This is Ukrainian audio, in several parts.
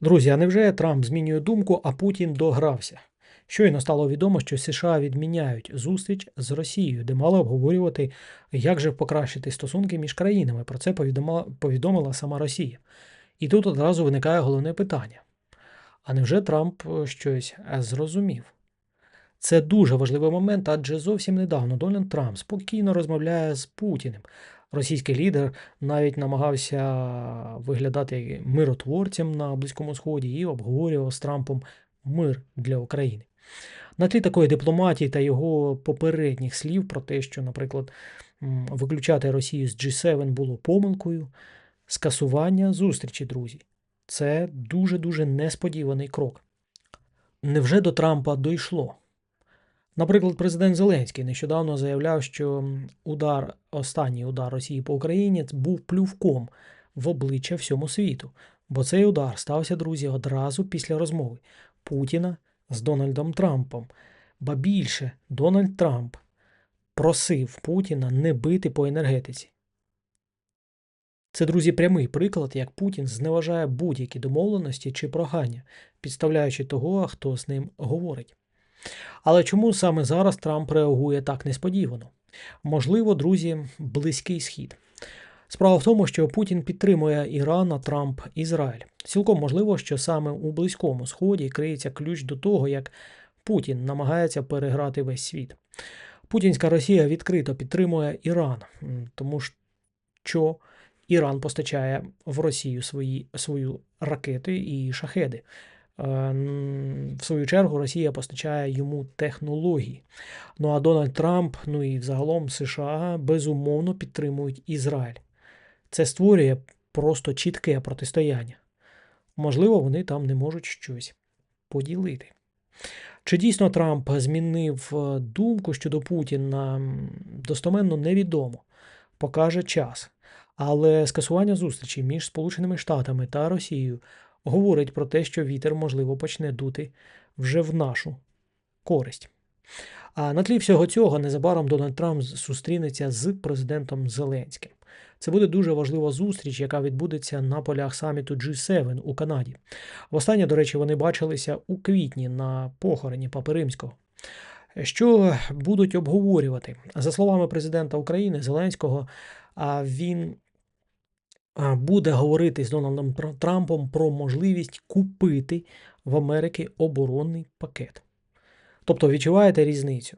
Друзі, а невже Трамп змінює думку, а Путін догрався? Щойно стало відомо, що США відміняють зустріч з Росією, де мали обговорювати, як же покращити стосунки між країнами. Про це повідомила, повідомила сама Росія. І тут одразу виникає головне питання: а невже Трамп е, щось е, зрозумів? Це дуже важливий момент, адже зовсім недавно Дональд Трамп спокійно розмовляє з Путіним. Російський лідер навіть намагався виглядати миротворцем на Близькому Сході і обговорював з Трампом мир для України. На тлі такої дипломатії та його попередніх слів про те, що, наприклад, виключати Росію з G7 було помилкою, скасування зустрічі, друзі. Це дуже-дуже несподіваний крок. Невже до Трампа дійшло? Наприклад, президент Зеленський нещодавно заявляв, що удар, останній удар Росії по Україні був плювком в обличчя всьому світу. Бо цей удар стався, друзі, одразу після розмови Путіна з Дональдом Трампом. Ба більше, Дональд Трамп просив Путіна не бити по енергетиці. Це, друзі, прямий приклад, як Путін зневажає будь-які домовленості чи прохання, підставляючи того, хто з ним говорить. Але чому саме зараз Трамп реагує так несподівано? Можливо, друзі, близький схід. Справа в тому, що Путін підтримує Іран, а Трамп Ізраїль. Цілком можливо, що саме у близькому сході криється ключ до того, як Путін намагається переграти весь світ. Путінська Росія відкрито підтримує Іран, тому що Іран постачає в Росію свої, свою ракети і шахеди. Е, В свою чергу Росія постачає йому технології. Ну а Дональд Трамп, ну і взагалом США безумовно підтримують Ізраїль. Це створює просто чітке протистояння. Можливо, вони там не можуть щось поділити. Чи дійсно Трамп змінив е, думку щодо Путіна, достоменно невідомо. Покаже час. Але скасування зустрічі між Сполученими Штатами та Росією говорить про те, що вітер, можливо, почне дути вже в нашу користь. А на тлі всього цього незабаром Дональд Трамп зустрінеться з президентом Зеленським. Це буде дуже важлива зустріч, яка відбудеться на полях саміту G7 у Канаді. Востаннє, до речі, вони бачилися у квітні на похороні Папи Римського. Що будуть обговорювати? За словами президента України Зеленського, він буде говорити з Дональдом Трампом про можливість купити в Америці оборонний пакет. Тобто, відчуваєте різницю?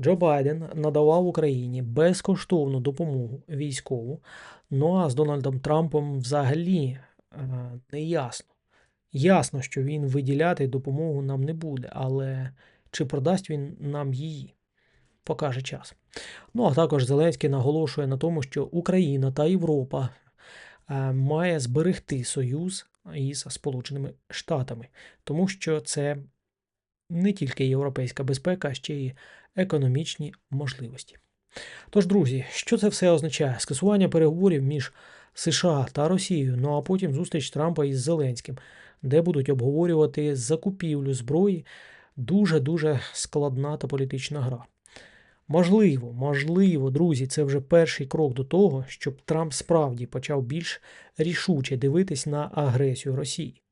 Джо Байден надавав Україні безкоштовну допомогу військову, ну а з Дональдом Трампом взагалі е, не ясно. Ясно, що він виділяти допомогу нам не буде, але чи продасть він нам її? Покаже час. Ну а також Зеленський наголошує на тому, що Україна та Європа е, має зберегти союз із Сполученими Штатами, тому що це не тільки європейська безпека, а ще й економічні можливості. Тож, друзі, що це все означає? Скасування переговорів між США та Росією, ну а потім зустріч Трампа із Зеленським, де будуть обговорювати закупівлю зброї. Дуже-дуже складна та політична гра. Можливо, можливо, друзі, це вже перший крок до того, щоб Трамп справді почав більш рішуче дивитись на агресію Росії.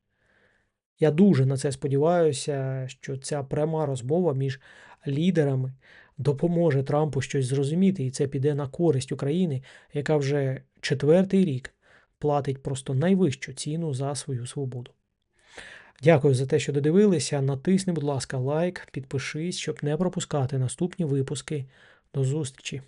Я дуже на це сподіваюся, що ця пряма розмова між лідерами допоможе Трампу щось зрозуміти, і це піде на користь України, яка вже четвертий рік платить просто найвищу ціну за свою свободу. Дякую за те, що додивилися. Натисни, будь ласка, лайк, підпишись, щоб не пропускати наступні випуски. До зустрічі!